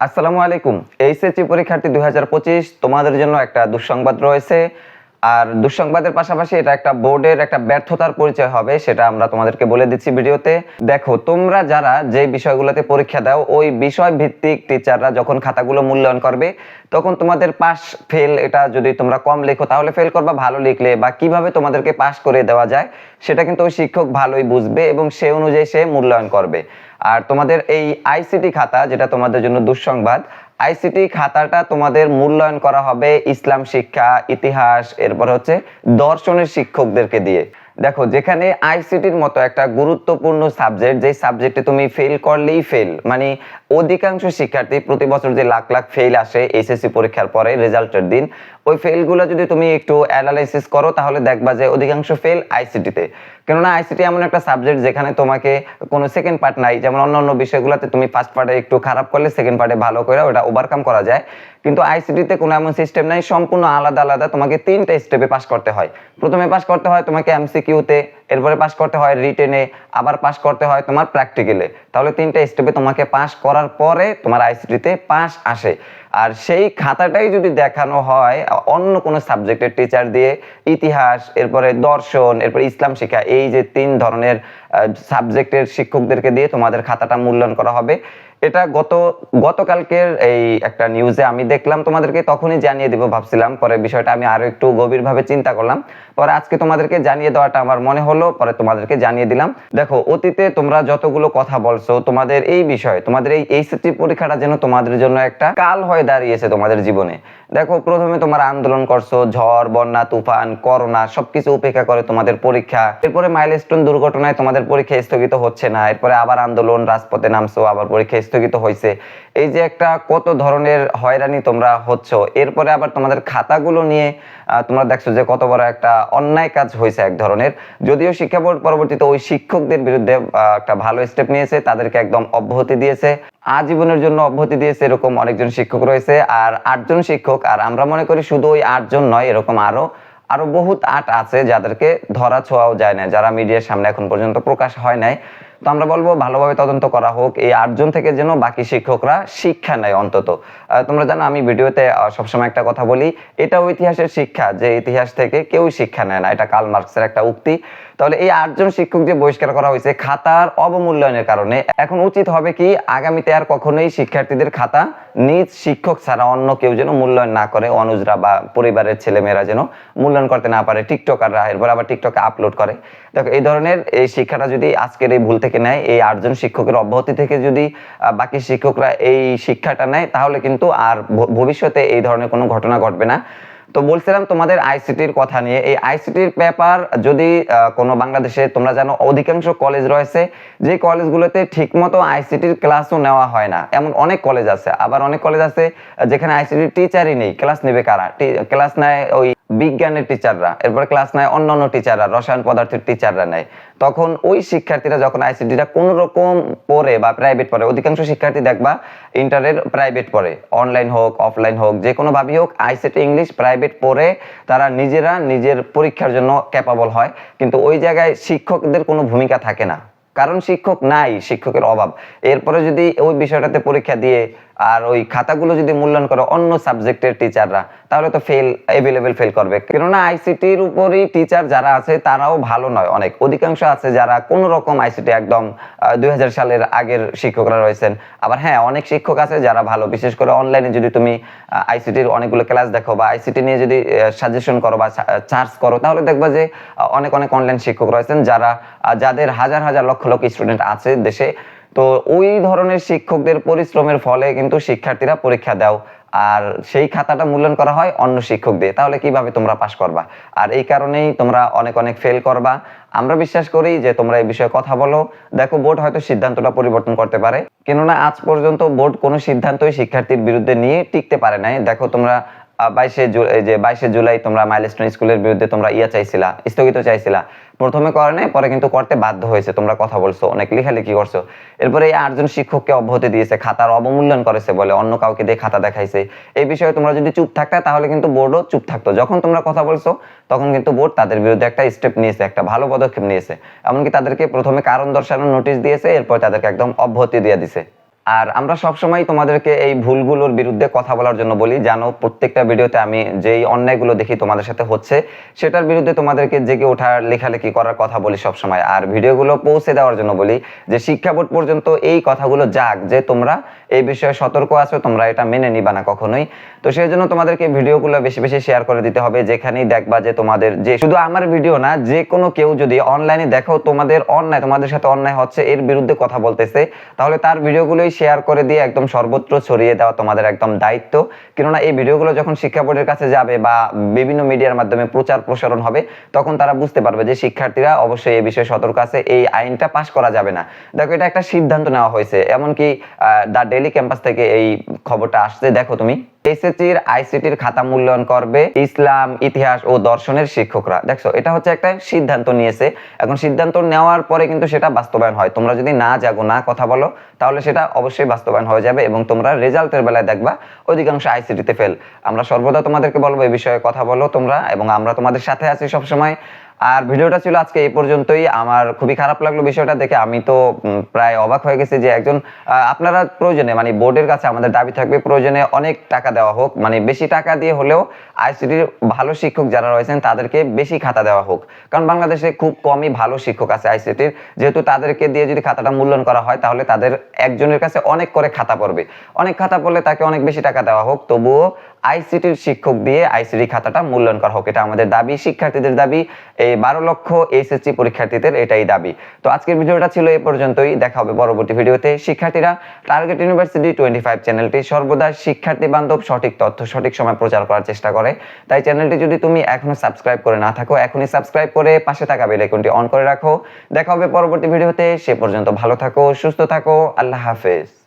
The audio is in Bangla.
আসসালামু আলাইকুম। এইচএসসি পরীক্ষার্থী দুই হাজার পঁচিশ, তোমাদের জন্য একটা দুঃসংবাদ রয়েছে। আর দুঃসংবাদের পাশাপাশি এটা একটা বোর্ডের একটা ব্যর্থতার পরিচয় হবে, সেটা আমরা তোমাদেরকে বলে দিচ্ছি ভিডিওতে। দেখো, তোমরা যারা যে বিষয়গুলোতে পরীক্ষা দাও, ওই বিষয় ভিত্তিক টিচাররা যখন খাতাগুলো মূল্যায়ন করবে, তখন তোমাদের পাস ফেল, এটা যদি তোমরা কম লেখো, তাহলে ফেল করবা, ভালো লিখলে বা কীভাবে তোমাদেরকে পাস করে দেওয়া যায়, সেটা কিন্তু ওই শিক্ষক ভালোই বুঝবে এবং সে অনুযায়ী সে মূল্যায়ন করবে। আর তোমাদের এই আইসিটি খাতা, যেটা তোমাদের জন্য দুঃসংবাদ আইসিটি খাতাটা তোমাদের মূল্যায়ন করা হবে ইসলাম শিক্ষা, ইতিহাস, এরপর হচ্ছে দর্শনের শিক্ষকদেরকে দিয়ে। দেখো, যেখানে আইসিটির মতো একটা গুরুত্বপূর্ণ সাবজেক্ট যেই সাবজেক্টে তুমি ফেল করলেই ফেল মানে অধিকাংশ শিক্ষার্থী প্রতি বছর যে লাখ লাখ ফেল আসে এইচএসসি পরীক্ষার পরে রেজাল্টের দিন, ওই ফেলগুলো যদি তুমি একটু অ্যানালাইসিস করো, তাহলে দেখবা যে অধিকাংশ ফেল আইসিটিতে কেননা আইসিটি এমন একটা সাবজেক্ট যেখানে তোমাকে কোনো সেকেন্ড পার্ট নাই, যেমন অন্য অন্য বিষয়গুলোতে তুমি ফার্স্ট পার্টে একটু খারাপ করলে সেকেন্ড পার্টে ভালো করে ওটা ওভারকাম করা যায়। কিন্তু আইসিটিতে কোনো এমন সিস্টেম নাই, সম্পূর্ণ আলাদা আলাদা তোমাকে তিনটা স্টেপে পাস করতে হয়। প্রথমে পাস করতে হয় তোমাকে এমসিকিউতে এরপরে পাস করতে হয় রিটেনে আবার পাস করতে হয় তোমার প্র্যাকটিক্যালে তাহলে তিনটা স্টেপে তোমাকে পাস করার পরে তোমার আইসিটিতে পাস আসে। আর সেই খাতাটাই যদি দেখানো হয়, অন্য কোনো সাবজেক্টের টিচার দিয়ে, ইতিহাস, এরপরে দর্শন, এরপরে ইসলাম শিক্ষা, এই যে তিন ধরনের সাবজেক্টের শিক্ষকদেরকে দিয়ে তোমাদের খাতাটা মূল্যায়ন করা হবে। এটা গত, গতকালকের এই একটা নিউজে আমি দেখলাম, তোমাদেরকে তখনই জানিয়ে দিব ভাবছিলাম, পরে বিষয়টা আমি আরও একটু গভীরভাবে চিন্তা করলাম। পরে আজকে তোমাদেরকে জানিয়ে দেওয়াটা আমার মনে হলো, পরে তোমাদেরকে জানিয়ে দিলাম। দেখো, অতীতে তোমরা যতগুলো কথা বলছো, তোমাদের এই বিষয়ে, তোমাদের এই এইচএসসি পরীক্ষাটা যেন তোমাদের জন্য একটা কাল হয়ে দাঁড়িয়েছে তোমাদের জীবনে। দেখো, প্রথমে তোমরা আন্দোলন করছ, ঝড়, বন্যা, তুফান, করোনা, সবকিছু উপেক্ষা করে তোমাদের পরীক্ষা। এরপরে মাইলস্টোন দুর্ঘটনায় তোমাদের পরীক্ষা স্থগিত হচ্ছে না। এরপরে আবার আন্দোলন, রাজপথে নামছো, আবার পরীক্ষা স্থগিত হয়েছে এই যে একটা কত ধরনের হয়রানি তোমরা হচ্ছ, এরপরে আবার তোমাদের খাতাগুলো নিয়ে তোমরা দেখছ যে কত বড় একটা অন্যায় কাজ হয়েছে এক ধরনের। যদিও শিক্ষা বোর্ড পরবর্তীতে ওই শিক্ষকদের বিরুদ্ধে একটা ভালো স্টেপ নিয়েছে, তাদেরকে একদম অব্যাহতি দিয়েছে। আজীবনের জন্য অব্যাহতি দিয়েছে এরকম অনেকজন শিক্ষক রয়েছে আর আটজন শিক্ষক, আর আমরা মনে করি শুধু ওই আটজন নয়, এরকম আরও আরও বহুত আট আছে যাদেরকে ধরা ছোঁয়াও যায় না যারা মিডিয়ার সামনে এখন পর্যন্ত প্রকাশ হয় নাই। তো আমরা বলব ভালোভাবে তদন্ত করা হোক, এই আটজন থেকে যেন বাকি শিক্ষকরা শিক্ষা নেয় অন্তত। তোমরা জানো, আমি ভিডিওতে সবসময় একটা কথা বলি, এটাও ইতিহাসের শিক্ষা যে ইতিহাস থেকে কেউ শিক্ষা নেয় না, এটা কাল মার্কসের একটা উক্তি। তাহলে এই আটজন শিক্ষক যে বহিষ্কার করা হয়েছে, খাতার অবমূল্যায়নের কারণে এখন উচিত হবে কি, আগামীতে আর কখনোই শিক্ষার্থীদের খাতা নিজ শিক্ষক ছাড়া অন্য কেউ যেন মূল্যায়ন না করে, অনুজরা বা পরিবারের ছেলেমেয়েরা যেন মূল্যায়ন করতে না পারে, টিকটকাররা, এরপর আবার টিকটকে আপলোড করে। দেখো, এই ধরনের এই শিক্ষাটা যদি আজকের এই ভুল থেকে নেয়, এই আটজন শিক্ষকের অব্যাহতি থেকে যদি বাকি শিক্ষকরা এই শিক্ষাটা নেয়, তাহলে কিন্তু আর ভবিষ্যতে এই ধরনের কোনো ঘটনা ঘটবে না। তো বলছিলাম তোমাদের আইসিটির কথা নিয়ে, এই আইসিটির পেপার যদি কোনো বাংলাদেশে তোমরা জানো, অধিকাংশ কলেজ রয়েছে, যে কলেজগুলোতে ঠিকমতো আইসিটির ক্লাসও নেওয়া হয় না। এমন অনেক কলেজ আছে, আবার অনেক কলেজ আছে, যেখানে আইসিটির টিচারই নেই, ক্লাস নেবে কারা? ক্লাস নেয় ওই বিজ্ঞানের টিচাররা এরপর ক্লাস নেয় অন্য অন্য টিচাররা রসায়ন পদার্থের টিচাররা নেয়। তখন ওই শিক্ষার্থীরা যখন আইসিটিটা কোনো রকম পড়ে বা প্রাইভেট পড়ে, অধিকাংশ শিক্ষার্থী দেখবা ইন্টারের প্রাইভেট পড়ে। অনলাইন হোক অফলাইন হোক, যে কোনো ভাবেই হোক আইসিটি ইংলিশ প্রাইভেট পড়ে তারা নিজেরা নিজের পরীক্ষার জন্য ক্যাপাবল হয়। কিন্তু ওই জায়গায় শিক্ষকদের কোনো ভূমিকা থাকে না। কারণ শিক্ষক নাই, শিক্ষকের অভাব। এরপরে যদি ওই বিষয়টাতে পরীক্ষা দিয়ে আর ওই খাতাগুলো যদি মূল্যায়ন করে অন্য সাবজেক্টের টিচাররা, তাহলে তো ফেল এভেলেবেল ফেল করবে। কেননা আইসিটির উপরই টিচার যারা আছে, তারাও ভালো নয় অনেক। অধিকাংশ আছে যারা কোন রকম আইসিটি একদম দুই হাজার সালের আগের শিক্ষকরা রয়েছেন। আবার হ্যাঁ অনেক শিক্ষক আছে যারা ভালো। বিশেষ করে অনলাইনে যদি তুমি আইসিটির অনেকগুলো ক্লাস দেখো বা আইসিটি নিয়ে যদি সাজেশন করো বা চার্জ করো, তাহলে দেখবা যে অনেক অনেক অনলাইন শিক্ষক রয়েছেন যারা যাদের হাজার হাজার লক্ষ লক্ষ স্টুডেন্ট আছে দেশে, তো ওই ধরনের শিক্ষকদের পরিশ্রমের ফলে কিন্তু শিক্ষার্থীরা পরীক্ষা দাও। আর সেই খাতাটা মূল্যায়ন করা হয় অন্য শিক্ষক দিয়ে। তাহলে কীভাবে তোমরা পাশ করবা? আর এই কারণেই তোমরা অনেক অনেক ফেল করবা। আমরা বিশ্বাস করি যে তোমরা এই বিষয়ে কথা বলো। দেখো, বোর্ড হয়তো সিদ্ধান্তটা পরিবর্তন করতে পারে। কেননা আজ পর্যন্ত বোর্ড কোনো সিদ্ধান্তই শিক্ষার্থীর বিরুদ্ধে নিয়ে টিকতে পারে নাই। দেখো, তোমরা বাইশে যে বাইশে জুলাই তোমরা মাইলস্টোন স্কুলের বিরুদ্ধে তোমরা ইয়া চাইছিলা, স্থগিত চাইছিলা। প্রথমে করে নাই, পরে কিন্তু করতে বাধ্য হয়েছে, তোমরা কথা বলছো, অনেক লেখালেখি করছ। এরপরে এই আটজন শিক্ষককে অব্যাহতি দিয়েছে, খাতার অবমূল্যায়ন করেছে বলে, অন্য কাউকে দিয়ে খাতা দেখাইছে। এই বিষয়ে তোমরা যদি চুপ থাকতে, তাহলে কিন্তু বোর্ডও চুপ থাকতো। যখন তোমরা কথা বলছো, তখন কিন্তু বোর্ড তাদের বিরুদ্ধে একটা স্টেপ নিয়েছে, একটা ভালো পদক্ষেপ নিয়েছে। এমনকি তাদেরকে প্রথমে কারণ দর্শানোর নোটিশ দিয়েছে, এরপর তাদেরকে একদম অব্যাহতি দিয়ে দিছে। আর আমরা সবসময় তোমাদেরকে এই ভুলগুলোর বিরুদ্ধে কথা বলার জন্য বলি। জানো, প্রত্যেকটা ভিডিওতে আমি যেই অন্যায়গুলো দেখি তোমাদের সাথে হচ্ছে, সেটার বিরুদ্ধে তোমাদেরকে জেগে ওঠার, লেখালেখি করার কথা বলি সবসময়। আর ভিডিওগুলো পৌঁছে দেওয়ার জন্য বলি যে শিক্ষা বোর্ড পর্যন্ত এই কথাগুলো যাক যে তোমরা এই বিষয়ে সতর্ক আছো, তোমরা এটা মেনে নিবা না কখনোই। তো সেই জন্য তোমাদেরকে ভিডিওগুলো বেশি বেশি শেয়ার করে দিতে হবে, যেখানেই দেখবা যে তোমাদের যে শুধু আমার ভিডিও না, যে কোনো কেউ যদি অনলাইনে দেখো তোমাদের অন্যায়, তোমাদের সাথে অন্যায় হচ্ছে, এর বিরুদ্ধে কথা বলতেছে, তাহলে তার ভিডিওগুলোই শেয়ার করে দিয়ে একদম সর্বত্র ছড়িয়ে দেওয়া তোমাদের একদম দায়িত্ব। কেননা এই ভিডিওগুলো যখন শিক্ষা বোর্ডের কাছে যাবে বা বিভিন্ন মিডিয়ার মাধ্যমে প্রচার প্রসারণ হবে, তখন তারা বুঝতে পারবে যে শিক্ষার্থীরা অবশ্যই এই বিষয়ে সতর্ক আছে, এই আইনটা পাশ করা যাবে না। দেখো, এটা একটা সিদ্ধান্ত নেওয়া হয়েছে। এমনকি দ্য ডেলি ক্যাম্পাস থেকে এই খবরটা আসছে, দেখো তুমি। এসএসসির আইসিটির খাতা মূল্যায়ন করবে ইসলাম, ইতিহাস ও দর্শনের শিক্ষকরা। দেখছ, এটা হচ্ছে একটা সিদ্ধান্ত নিয়েছে। এখন সিদ্ধান্ত নেওয়ার পরে কিন্তু সেটা বাস্তবায়ন হয়। তোমরা যদি না জাগো, না কথা বলো, তাহলে সেটা অবশ্যই বাস্তবায়ন হয়ে যাবে এবং তোমরা রেজাল্টের বেলায় দেখবা অধিকাংশ আইসিটিতে ফেল আমরা সর্বদা তোমাদেরকে বলব এই বিষয়ে কথা বলো তোমরা এবং আমরা তোমাদের সাথে আছি সবসময়। আর ভিডিওটা ছিল আজকে এই পর্যন্তই। আমার খুবই খারাপ লাগল বিষয়টা দেখে। আমি তো প্রায় অবাক হয়ে গেছি যে একজন আপনারা প্রয়োজনে মানে বোর্ডের কাছে আমাদের দাবি থাকবে, প্রয়োজনে অনেক টাকা দেওয়া হোক। মানে বেশি টাকা দিয়ে হলেও আইসিটির ভালো শিক্ষক যারা রয়েছেন, তাদেরকে বেশি খাতা দেওয়া হোক। কারণ বাংলাদেশে খুব কমই ভালো শিক্ষক আছে আইসিটির। যেহেতু তাদেরকে দিয়ে যদি খাতাটা মূল্যায়ন করা হয়, তাহলে তাদের একজনের কাছে অনেক করে খাতা পড়বে। অনেক খাতা পড়লে তাকে অনেক বেশি টাকা দেওয়া হোক। তবুও আইসিটির শিক্ষক দিয়ে আইসিটি খাতাটা মূল্যায়ন করা হোক। এটা আমাদের দাবি, শিক্ষার্থীদের দাবি, এই বারো লক্ষ এইচএসসি পরীক্ষার্থীদের এটাই দাবি। তো আজকের ভিডিওটা ছিল এই পর্যন্তই। দেখা হবে পরবর্তী ভিডিওতে। শিক্ষার্থীরা টার্গেট ইউনিভার্সিটি টোয়েন্টি ফাইভ চ্যানেলটি সর্বদা শিক্ষার্থী বান্ধব সঠিক তথ্য, সঠিক সময় প্রচার করার চেষ্টা করে। তাই চ্যানেলটি যদি তুমি এখনও সাবস্ক্রাইব করে না থাকো, এখনই সাবস্ক্রাইব করে পাশে থাকা বেল আইকনটি অন করে রাখো। দেখা হবে পরবর্তী ভিডিওতে। সে পর্যন্ত ভালো থাকো, সুস্থ থাকো, আল্লাহ হাফেজ।